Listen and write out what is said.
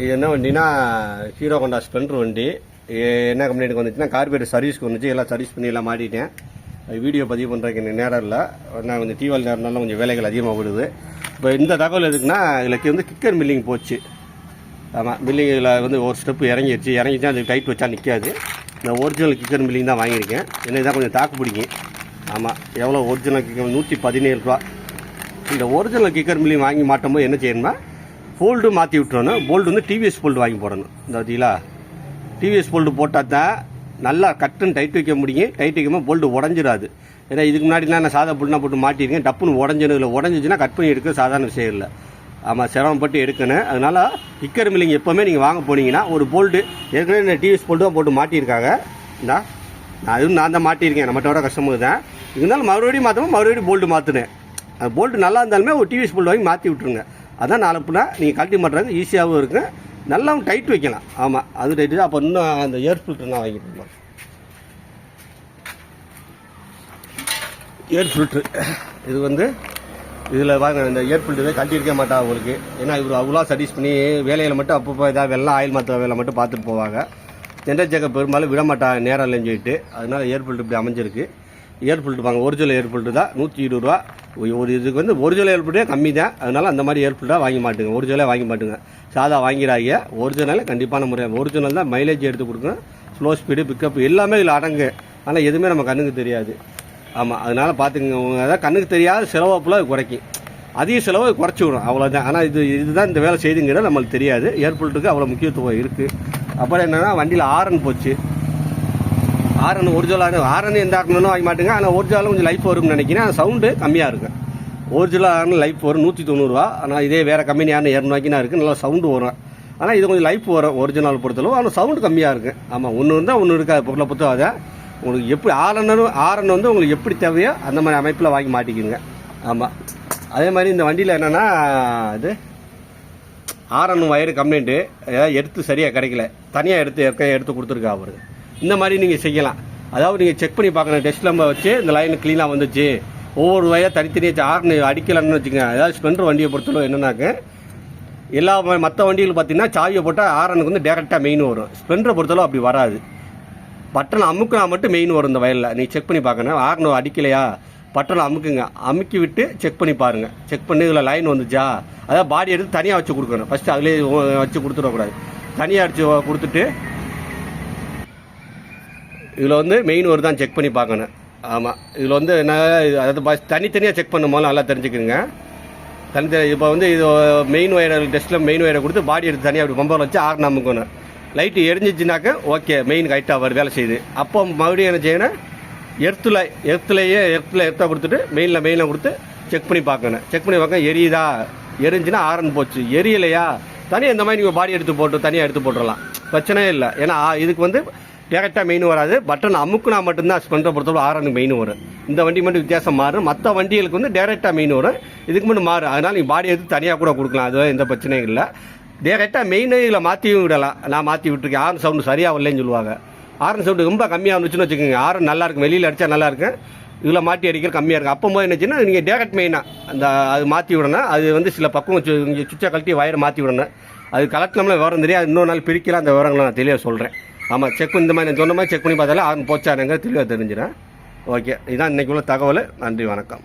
இது என்ன வண்டினா hero Honda Splendor வண்டி. என்ன கம்ப்ளைண்ட்டுக்கு வந்துச்சுன்னா கார்பரேட் சர்வீஸ்க்கு வந்துச்சு எல்லாம் சர்வீஸ் பண்ணி எல்லாம் மாட்டிட்டேன். வீடியோ பதிவு பண்ணுறதுக்கு எனக்கு நேரம் இல்லை. நான் கொஞ்சம் தீவாளி நேரம்னாலும் கொஞ்சம் வேலைகள் அதிகமாக விடுது இப்போ இந்த தகவல் எதுக்குன்னா இதில் வந்து கிக்கர் மில்லிங் போச்சு. ஆமாம் மில்லிங்கில் வந்து ஒரு ஸ்டெப்பு இறங்கிடுச்சு இறங்கிச்சா அது டைட் வச்சா நிற்காது நான் ஒரிஜினல் கிக்கர் மில்லிங் தான் வாங்கியிருக்கேன். என்ன இதான் கொஞ்சம் தாக்கு பிடிக்கும் ஆமாம் எவ்வளோ ஒரிஜினல் கிக்கர் நூற்றி பதினேழு ரூபா. இந்த ஒரிஜினல் கிக்கர் மில்லிங் வாங்கி மாட்டோம்போது என்ன செய்யணும்னா ஃபோல்டு மாற்றி விட்டுறணும். போல்டு வந்து டிவிஎஸ் போல்டு வாங்கி போடணும். இந்த பார்த்தீங்களா டிவிஎஸ் போல்டு போட்டால் தான் நல்லா கட்டுன்னு டைட் வைக்க முடியும். டைட் வைக்காமல் போல்டு உடஞ்சிடாது ஏன்னா இதுக்கு முன்னாடிலாம் நான் சாதா புல்னா போட்டு மாட்டியிருக்கேன். டப்புன்னு உடஞ்சணும் இல்லை உடஞ்சிச்சுன்னா கட் பண்ணி எடுக்க சாதாரண விஷயம் இல்லை. ஆமாம் சிரமப்பட்டு எடுக்கணும். அதனால் இக்கர் மில்லிங் எப்போவுமே நீங்கள் வாங்க போனீங்கன்னா ஒரு போல்டு ஏற்கனவே இந்த டிவிஎஸ் போல்டு தான் போட்டு மாட்டியிருக்காங்க. இந்தா நான் அதுவும் நான் தான் மாட்டியிருக்கேன். நம்மகிட்ட கஸ்டமர் தான். இருந்தாலும் மறுபடியும் மாற்றணும் மறுபடியும் போல்டு மாற்றினேன் அது போல்ட்டு நல்லா இருந்தாலுமே ஒரு டிவிஎஸ் போல்டு வாங்கி மாற்றி விட்ருங்க அதான் நாளைப்புனா நீங்கள் கழட்டி மாட்டுறாங்க ஈஸியாகவும் இருக்கு. நல்லாவும் டைட் வைக்கலாம். ஆமாம் அது டைட்டு அப்போ இன்னும் அந்த ஏர் ஃபில்டர் நான் வாங்கிட்டு இருந்தோம் ஏர் ஃபில்ட்ரு இது வந்து இதில் வாங்க இந்த ஏர் ஃபில்ட்ரு கட்டியிருக்க மாட்டா அவங்களுக்கு ஏன்னா இவர் அவ்வளோ சர்வீஸ் பண்ணி வேலையில் மட்டும் அப்பப்போ ஏதாவது வெள்ளம் ஆயில் மாற்ற வேலை மட்டும் பார்த்துட்டு போவாங்க. ஜென்ரல் செக்கப் பெரும்பாலும் விட மாட்டா நேரம் இல்லைன்னு சொல்லிட்டு. அதனால் ஏர் ஃபில்ட்ரு இப்படி அமைஞ்சிருக்கு. ஏர் ஃபில்டர் வாங்க ஒரிஜினல் ஏர் ஃபில்டர் தான் நூற்றி இருபது ரூபா. ஒரு- இதுக்கு வந்து ஒரிஜினல் ஏர் ஃபில்டரே கம்மி தான். அதனால் அந்த மாதிரி ஏர் ஃபில்டராக வாங்கி மாட்டுங்க. ஒரிஜினலே வாங்கி மாட்டுங்க. சாதா வாங்கிறாங்க ஒரிஜினல் கண்டிப்பான முறை ஒரிஜினல் தான் மைலேஜ் எடுத்து கொடுக்கும் ஸ்லோ ஸ்பீடு பிக்கப் எல்லாமே இதில் அடங்கு. ஆனால் எதுவுமே நம்ம கண்ணுக்கு தெரியாது. ஆமாம் அதனால் பார்த்துங்க உங்க அதான் கண்ணுக்கு தெரியாத செலவாப்புல அது குறைக்கும். அதிக செலவை குறைச்சி விடும். அவ்வளோதான் ஆனால் இது இதுதான் இந்த வேலை செய்துங்கிறது நம்மளுக்கு தெரியாது. ஏர்போர்ட்டுக்கு அவ்வளோ முக்கியத்துவம் இருக்குது அப்புறம் என்னென்னா வண்டியில் ஆரன் போச்சு. ஆரன் ஒரிஜினலாக ஆரன் எந்த ஆரணும் வாங்க மாட்டேங்க. ஆனால் ஒரிஜினலும் கொஞ்சம் லைஃப் வரும்னு நினைக்கிறேன். ஆனால் சவுண்டு கம்மியாக இருக்கும் ஒரிஜினல் லைஃப் வரும். நூற்றி தொண்ணூறுரூவா ஆனால் இதே வேறு கம்பெனியான இரநூறுவாய்க்குனா இருக்குது நல்லா சவுண்டு வரும். ஆனால் இது கொஞ்சம் லைஃப் வரும். ஒரிஜினல் பொறுத்தளவு. ஆனால் சவுண்டு கம்மியாக இருக்கும் ஆமாம் ஒன்று இருந்தால் ஒன்று இருக்காது. பொருளை பொறுத்த அதை உங்களுக்கு எப்படி ஆரனும் ஆரன் வந்து உங்களுக்கு எப்படி தேவையோ அந்த மாதிரி அமைப்பில் வாங்கி மாட்டிக்கிங்க. ஆமாம் அதே மாதிரி இந்த வண்டியில் என்னென்னா இது ஆர்என் ஒயரு கம்ப்ளைண்ட்டு எடுத்து சரியாக கிடைக்கல. தனியாக எடுத்து ஏற்க எடுத்து கொடுத்துருக்கா அவரு. இந்த மாதிரி நீங்கள் செய்யலாம். அதாவது நீங்கள் செக் பண்ணி பார்க்கணும். டெஸ்ட் நம்ம வச்சு இந்த லைன் க்ளீனாக வந்துச்சு. ஒவ்வொரு வயதாக தனித்தனியாக ஆர்னு அடிக்கலன்னு வச்சுக்கோங்க. அதாவது ஸ்பெண்டர் வண்டியை பொறுத்தளவு என்னன்னாக்க எல்லா மற்ற வண்டிகள் பார்த்தீங்கன்னா சாவியை போட்டால் ஆர்எனுக்கு வந்து டேரெக்டாக மெயின் வரும். ஸ்பெண்டரை பொறுத்தளவு அப்படி வராது. பட்டன் அமுக்குனா மட்டும் மெயின் வரும் இந்த வயலில் நீங்கள் செக் பண்ணி பார்க்கணும். ஆர்னு அடிக்கலையா? பட்டனை அமுக்குங்க. அமுக்கி விட்டு செக் பண்ணி பாருங்க. செக் பண்ணி இதில் லைன் வந்துச்சா? அதாவது பாடி எடுத்து தனியாக வச்சு கொடுக்கணும். ஃபஸ்ட்டு அதிலே வச்சு கொடுத்துடக்கூடாது. தனியாக அடித்து கொடுத்துட்டு இதில் வந்து மெயின் வருதான் செக் பண்ணி பார்க்கணும். ஆமாம் இதில் வந்து என்ன அதாவது பஸ் தனித்தனியாக செக் பண்ணும் போது நல்லா தெரிஞ்சுக்கணுங்க தனித்தனி இப்போ வந்து இது மெயின் ஒயர் டெஸ்ட்டில் மெயின் ஒயரை கொடுத்து பாடி எடுத்து தனியாக அப்படி பம்பரில் வச்சு ஆறு அமுக்கணும் லைட்டு எரிஞ்சிச்சுனாக்க ஓகே மெயின் கைட்டாக அவர் வேலை செய்யுது. அப்போ மறுபடியும் என்ன செய்யணும்? எர்த்தில் எர்த்துலேயே எர்த்தில் எர்த்தாக கொடுத்துட்டு மெயினில் மெயினில் கொடுத்து செக் பண்ணி பார்க்கணும். செக் பண்ணி பார்க்க எரியுதா? எரிஞ்சுன்னா ஆரன் போச்சு. எரியலையா? தனியாக இந்த மாதிரி நீங்கள் பாடி எடுத்து போட்டு தனியாக எடுத்து போட்டுடலாம். பிரச்சனையே இல்லை. ஏன்னா இதுக்கு வந்து டேரெக்டாக மெயின் வராது. பட்டன் அமுக்குனா மட்டும்தான் ஸ்பெண்டரை பொறுத்தவரை ஆரனுக்கு மெயின் வரும். இந்த வண்டி மட்டும் வித்தியாசம் மாறும். மற்ற வண்டிகளுக்கு வந்து டேரெக்டாக மெயின் வரும். இதுக்கு மட்டும் மாறும். அதனால் நீங்கள் பாடி எடுத்து தனியாக கூட கொடுக்கலாம். அது எந்த பிரச்சனையும் இல்லை. டேரெக்டாக மெயின் இதில் மாற்றியும் விடலாம். நான் மாற்றி விட்டுருக்கேன். ஆரன் சவுண்டு சரியாக வரலன்னு சொல்லுவாங்க. ஆரன் சவுண்டு ரொம்ப கம்மியாக இருந்துச்சுன்னு வச்சுக்கோங்க. ஆரன் நல்லா இருக்கும் வெளியில் அடித்தா நல்லா இருக்கும் இதில் மாட்டி அடிக்கிற கம்மியாக இருக்கும் அப்போ போது என்னச்சுன்னா நீங்கள் டேரக்ட் மெயினாக அந்த அது மாற்றி விடணும். அது வந்து சில பக்கம் சுச்சை சுவிட்சை கழட்டி வயரை மாற்றி விடணும். அது கலெக்டனம்ல விவரம் தெரியாது. இன்னொரு நாள் பிரிக்கலாம். அந்த விவரங்களை நான் தெளிவாக சொல்கிறேன் ஆமாம் செக் இந்த மாதிரி நான் சொன்ன மாதிரி செக் பண்ணி பார்த்தாலே ஆரம்பி போச்சாருங்க தெளிவாக தெரிஞ்சிடும். ஓகே இதான் இன்றைக்கி உள்ள தகவல். நன்றி வணக்கம்.